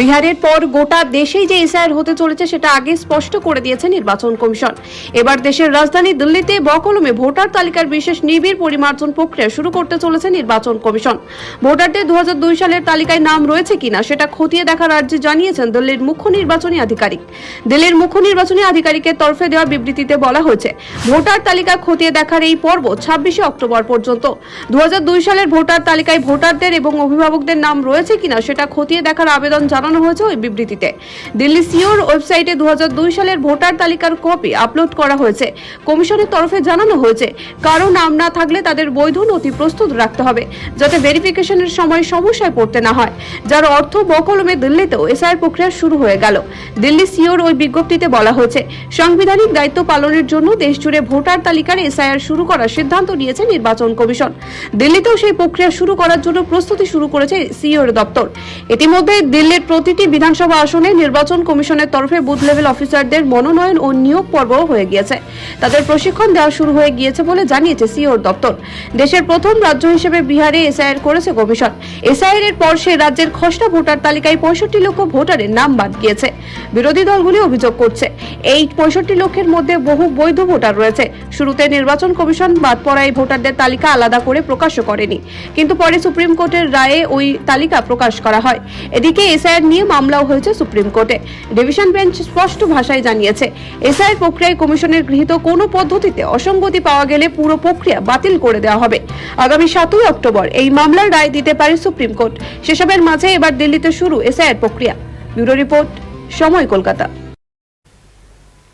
বিহারের পর গোটা দেশেই যে এসআইআর হতে চলেছে সেটা আগে স্পষ্ট করে দিয়েছে নির্বাচন কমিশন। এবার দেশের রাজধানী দিল্লিতে বকলমে ভোটার তালিকার বিশেষ নিবিড় পরিমার্জন প্রক্রিয়া শুরু করতে চলেছে নির্বাচন কমিশন। ভোটারদের দু সালের তালিকায় নাম রয়েছে কিনা সেটা খতিয়ে দেখার আর্জি জানিয়েছেন দিল্লির মুখ্য নির্বাচনী আধিকারিক। দিল্লির মুখ্য নির্বাচনী আধিকারিকের তরফে দেওয়া বিবৃতিতে বলা হয়েছে, ভোটার তালিকা খতিয়ে দেখার এই পর্ব ছাব্বিশে অক্টোবর পর্যন্ত। দু হাজার দুই সালের ভোটার তালিকায় ভোটারদের এবং অভিভাবকদের নাম রয়েছে কিনা সেটা খতিয়ে দেখার আবেদন জানানো হয়েছে ওই বিবৃতিতে। দিল্লি সিওর ওয়েবসাইটে দু সালের ভোটার তালিকার কপি আপলোড করা হয়েছে। কমিশনের তরফে জানানো হয়েছে, কারও নাম না থাকলে তাদের বৈধ নথি প্রস্তুত রাখতে হবে, যাতে ভেরিফিকেশনের সময় সমস্যায় পড়তে না হয়, যার অর্থ বকলমে দিল্লিতেও এসআইআর প্রক্রিয়া শুরু হয়ে গেল। দিল্লি সিওর ওই বিজ্ঞপ্তিতে বলা হয়েছে, সাংবিধানিক দায়িত্ব পালনের জন্য দেশজুড়ে ভোটার তালিকার এসআইআর শুরু করার সিদ্ধান্ত নিয়েছে নির্বাচন কমিশন। দিল্লিতেও সেই প্রক্রিয়া শুরু করার জন্য প্রস্তুতি শুরু করেছে সিওর দপ্তর। ইতিমধ্যে দিল্লির প্রতিটি বিধানসভা আসনে নির্বাচন কমিশনের তরফে বুথ লেভেল অফিসারদের মনোনয়ন ও নিয়োগ পর্ব হয়ে গিয়েছে। তাদের প্রশিক্ষণ দেওয়া শুরু হয়ে গিয়েছে বলে জানিয়েছে সিওর দপ্তর। দেশের প্রথম রাজ্য হিসেবে বিহারে এসআইআর করেছে কমিশন। এসআইআর এর পর সে রাজ্যের খসড়া ভোটার তালিকায় পঁয়ষট্টি লক্ষ ভোটারের নাম বাদ গিয়েছে। বিরোধী দলগুলি অভিযোগ করছে, এই পঁয়ষট্টি লক্ষের মধ্যে বহু বৈধ ভোটার রয়েছে। শুরুতে নির্বাচন কমিশন বাদ পড়া এই ভোটারদের তালিকা আলাদা করে প্রকাশ করেনি। কিন্তু পরে সুপ্রিম কোর্টের রায়ে ওই তালিকা প্রকাশ করা হয়। এদিকে এসআইআর নিয়ে মামলাও হয়েছে সুপ্রিম কোর্টে। ডিভিশন বেঞ্চ স্পষ্ট ভাষায় জানিয়েছে, এসআইআর প্রক্রিয়ায় কমিশনের গৃহীত কোনো পদ্ধতিতে অসঙ্গতি পাওয়া গেলে পুরো প্রক্রিয়া বাতিল করে দেওয়া হবে। আগামী সাতই অক্টোবর এই মামলার রায় দিতে পারে সুপ্রিম কোর্ট। সেসবের মাঝে এবার দিল্লিতে শুরু এসআইআর প্রক্রিয়া। ব্যুরো রিপোর্ট, সময় কলকাতা।